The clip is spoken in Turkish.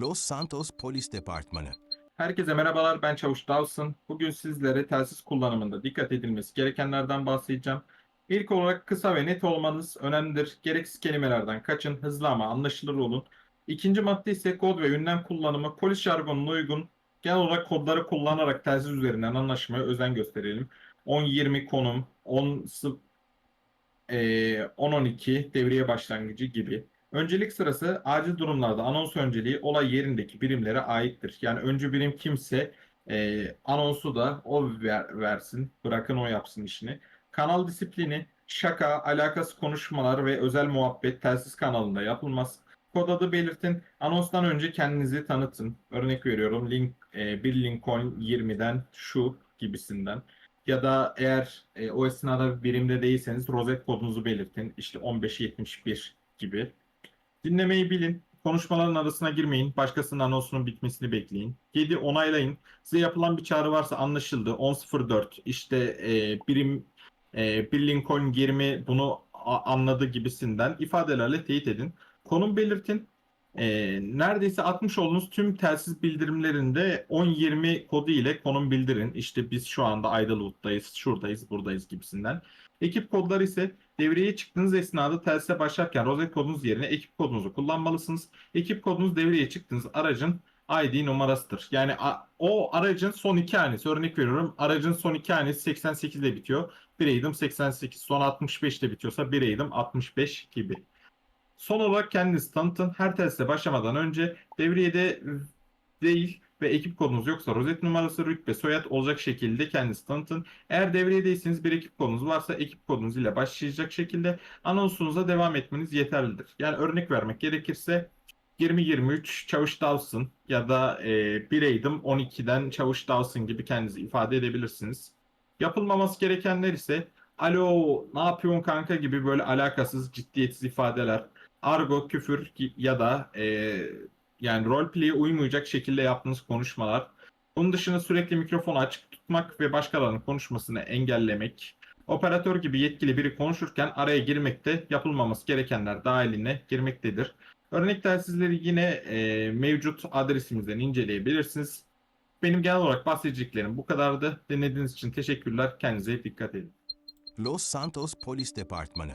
Los Santos Polis Departmanı. Herkese merhabalar ben Çavuş Dawson. Bugün sizlere telsiz kullanımında dikkat edilmesi gerekenlerden bahsedeceğim. İlk olarak kısa ve net olmanız önemlidir. Gereksiz kelimelerden kaçın, hızlı ama anlaşılır olun. İkinci madde ise kod ve ünlem kullanımı polis jargonuna uygun. Genel olarak kodları kullanarak telsiz üzerinden anlaşmaya özen gösterelim. 10-20 konum, 10 sı- eee, 10-12 devriye başlangıcı gibi. Öncelik sırası acil durumlarda anons önceliği olay yerindeki birimlere aittir. Yani öncü birim kimse e, anonsu da o ver- versin, bırakın o yapsın işini. Kanal disiplini, şaka, alakası konuşmalar ve özel muhabbet telsiz kanalında yapılmaz. Kod adı belirtin. Anonstan önce kendinizi tanıtın. Örnek veriyorum link e, bir Lincoln 20'den şu gibisinden. Ya da eğer e, o esnada birimde değilseniz rozet kodunuzu belirtin. İşte 1571 gibi. Dinlemeyi bilin. Konuşmaların arasına girmeyin. Başkasının anonsunun bitmesini bekleyin. 7. Onaylayın. Size yapılan bir çağrı varsa anlaşıldı. 10.04 işte e, birim e, bir Lincoln 20 bunu anladı gibisinden ifadelerle teyit edin. Konum belirtin. E, neredeyse atmış olduğunuz tüm telsiz bildirimlerinde 10-20 kodu ile konum bildirin. İşte biz şu anda Idlewood'dayız, şuradayız, buradayız gibisinden. Ekip kodları ise Devreye çıktığınız esnada telsize başlarken rozet kodunuz yerine ekip kodunuzu kullanmalısınız. Ekip kodunuz devreye çıktığınız aracın ID numarasıdır. Yani a- o aracın son iki hanesi örnek veriyorum. Aracın son iki hanesi 88 ile bitiyor. Bir eğitim 88 son 65 ile bitiyorsa bir eğitim 65 gibi. Son olarak kendinizi tanıtın. Her telsize başlamadan önce devriyede değil ve ekip kodunuz yoksa rozet numarası, rütbe, soyad olacak şekilde kendinizi tanıtın. Eğer devriyedeyseniz bir ekip kodunuz varsa ekip kodunuz ile başlayacak şekilde anonsunuza devam etmeniz yeterlidir. Yani örnek vermek gerekirse 2023 Çavuş Dawson ya da e, bir eğitim 12'den Çavuş Dawson gibi kendinizi ifade edebilirsiniz. Yapılmaması gerekenler ise alo ne yapıyorsun kanka gibi böyle alakasız ciddiyetsiz ifadeler, argo, küfür ya da e, yani roleplay'e uymayacak şekilde yaptığınız konuşmalar. Bunun dışında sürekli mikrofonu açık tutmak ve başkalarının konuşmasını engellemek. Operatör gibi yetkili biri konuşurken araya girmekte yapılmaması gerekenler dahiline girmektedir. Örnek telsizleri yine e, mevcut adresimizden inceleyebilirsiniz. Benim genel olarak bahsedeceklerim bu kadardı. Dinlediğiniz için teşekkürler. Kendinize dikkat edin. Los Santos Polis Departmanı.